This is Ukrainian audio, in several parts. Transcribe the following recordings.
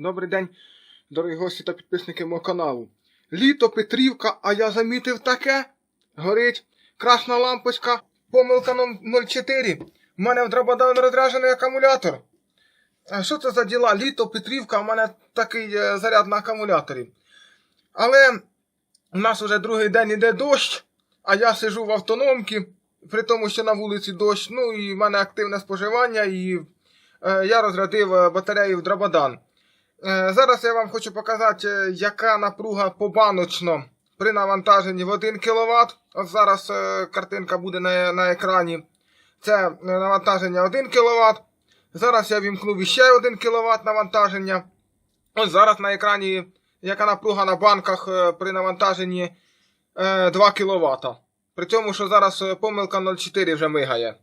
Добрий день, дорогі гості та підписники мого каналу. Літо, Петрівка, а я замітив таке. Горить красна лампочка, помилка 04. У мене в Драбадан розряджений акумулятор. А що це за діла? Літо, Петрівка, в мене такий е, заряд на акумуляторі. Але у нас вже другий день іде дощ, а я сижу в автономці, при тому, що на вулиці дощ, ну і в мене активне споживання, і е, я розрядив е, батарею в Драбадан. Е, Зараз я вам хочу показати, е, яка напруга побаночно при навантаженні в 1 кВт. Ось зараз е, картинка буде на, на екрані. Це навантаження 1 кВт. Зараз я вімкнув іще 1 кВт навантаження. Ось зараз на екрані яка напруга на банках при навантаженні е, 2 кВт. При цьому, що зараз помилка 0,4 вже мигає.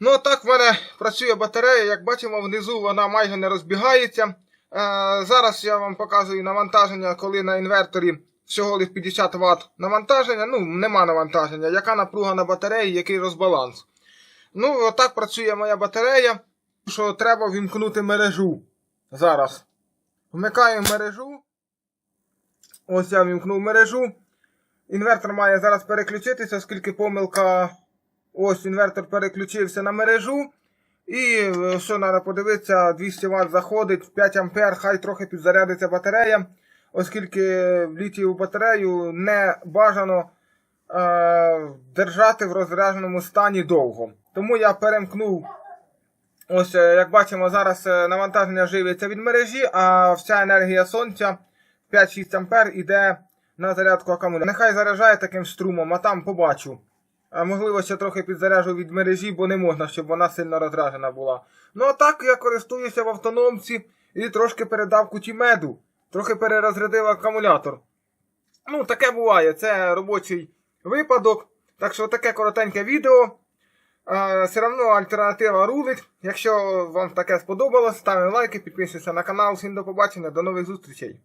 Ну, так в мене працює батарея. Як бачимо, внизу вона майже не розбігається. Е, зараз я вам показую навантаження, коли на інверторі всього лише 50 Вт навантаження. Ну, нема навантаження. Яка напруга на батареї, який розбаланс. Ну, отак працює моя батарея. Що треба вімкнути мережу. Зараз. Вмикаємо мережу. Ось я вімкнув мережу. Інвертор має зараз переключитися, оскільки помилка. Ось інвертор переключився на мережу. І е, що треба подивитися, 200 Вт заходить, 5 А, хай трохи підзарядиться батарея, оскільки в літію батарею не бажано е, держати в розрядженому стані довго. Тому я перемкнув. Ось, е, як бачимо, зараз е, навантаження живиться від мережі, а вся енергія сонця 5-6 А йде на зарядку акумулятора. Нехай заряджає таким струмом, а там побачу. А можливо, ще трохи підзаряжу від мережі, бо не можна, щоб вона сильно розражена була. Ну а так я користуюся в автономці і трошки передав куті меду. Трохи перерозрядив акумулятор. Ну, таке буває, це робочий випадок. Так що таке коротеньке відео. Все одно альтернатива рулить. Якщо вам таке сподобалось, ставимо лайки, підписуйтесь на канал. Всім до побачення, до нових зустрічей.